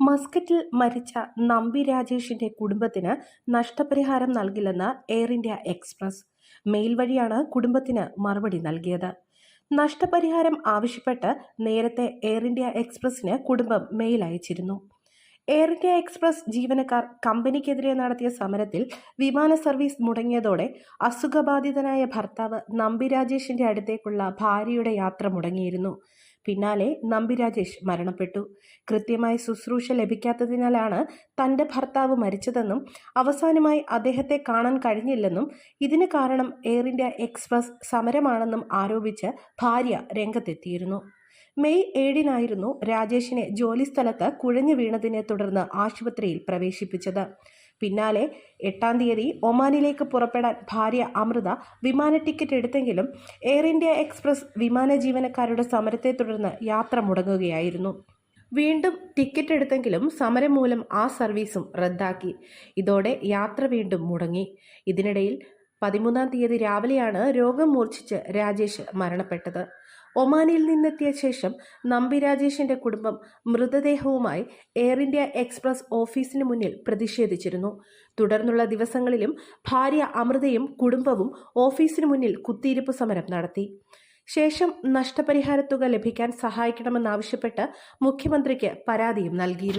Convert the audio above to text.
മസ്കറ്റിൽ മരിച്ച നമ്പി രാജേഷിന്റെ കുടുംബത്തിന് നഷ്ടപരിഹാരം നൽകില്ലെന്ന് എയർ ഇന്ത്യ എക്സ്പ്രസ്. മെയിൽ വഴിയാണ് കുടുംബത്തിന് മറുപടി നൽകിയത്. നഷ്ടപരിഹാരം ആവശ്യപ്പെട്ട് നേരത്തെ എയർ ഇന്ത്യ എക്സ്പ്രസിന് കുടുംബം മെയിൽ അയച്ചിരുന്നു. എയർ ഇന്ത്യ എക്സ്പ്രസ് ജീവനക്കാർ കമ്പനിക്കെതിരെ നടത്തിയ സമരത്തിൽ വിമാന സർവീസ് മുടങ്ങിയതോടെ അസുഖബാധിതനായ ഭർത്താവ് നമ്പി രാജേഷിന്റെ അടുത്തേക്കുള്ള ഭാര്യയുടെ യാത്ര മുടങ്ങിയിരുന്നു. പിന്നാലെ നമ്പി രാജേഷ് മരണപ്പെട്ടു. കൃത്യമായി ശുശ്രൂഷ ലഭിക്കാത്തതിനാലാണ് തന്റെ ഭർത്താവ് മരിച്ചതെന്നും അവസാനമായി അദ്ദേഹത്തെ കാണാൻ കഴിഞ്ഞില്ലെന്നും ഇതിന് കാരണം എയർ ഇന്ത്യ എക്സ്പ്രസ് സമരമാണെന്നും ആരോപിച്ച് ഭാര്യ രംഗത്തെത്തിയിരുന്നു. മെയ് ഏഴിനായിരുന്നു രാജേഷിനെ ജോലിസ്ഥലത്ത് കുഴഞ്ഞു വീണതിനെ തുടർന്ന് ആശുപത്രിയിൽ പ്രവേശിപ്പിച്ചത്. പിന്നാലെ എട്ടാം തീയതി ഒമാനിലേക്ക് പുറപ്പെടാൻ ഭാര്യ അമൃത വിമാന ടിക്കറ്റ് എടുത്തെങ്കിലും എയർ ഇന്ത്യ എക്സ്പ്രസ് വിമാന ജീവനക്കാരുടെ സമരത്തെ തുടർന്ന് യാത്ര മുടങ്ങുകയായിരുന്നു. വീണ്ടും ടിക്കറ്റ് എടുത്തെങ്കിലും സമരം മൂലം ആ സർവീസും റദ്ദാക്കി. ഇതോടെ യാത്ര വീണ്ടും മുടങ്ങി. ഇതിനിടയിൽ പതിമൂന്നാം തീയതി രാവിലെയാണ് രോഗം മൂർച്ഛിച്ച് രാജേഷ് മരണപ്പെട്ടത്. ഒമാനിൽ നിന്നെത്തിയ ശേഷം നമ്പി രാജേഷിന്റെ കുടുംബം മൃതദേഹവുമായി എയർ ഇന്ത്യ എക്സ്പ്രസ് ഓഫീസിന് മുന്നിൽ പ്രതിഷേധിച്ചിരുന്നു. തുടർന്നുള്ള ദിവസങ്ങളിലും ഭാര്യ അമൃതയും കുടുംബവും ഓഫീസിന് മുന്നിൽ കുത്തിയിരിപ്പ് സമരം നടത്തി. ശേഷം നഷ്ടപരിഹാര തുക ലഭിക്കാൻ സഹായിക്കണമെന്നാവശ്യപ്പെട്ട് മുഖ്യമന്ത്രിക്ക് പരാതിയും നൽകിയിരുന്നു.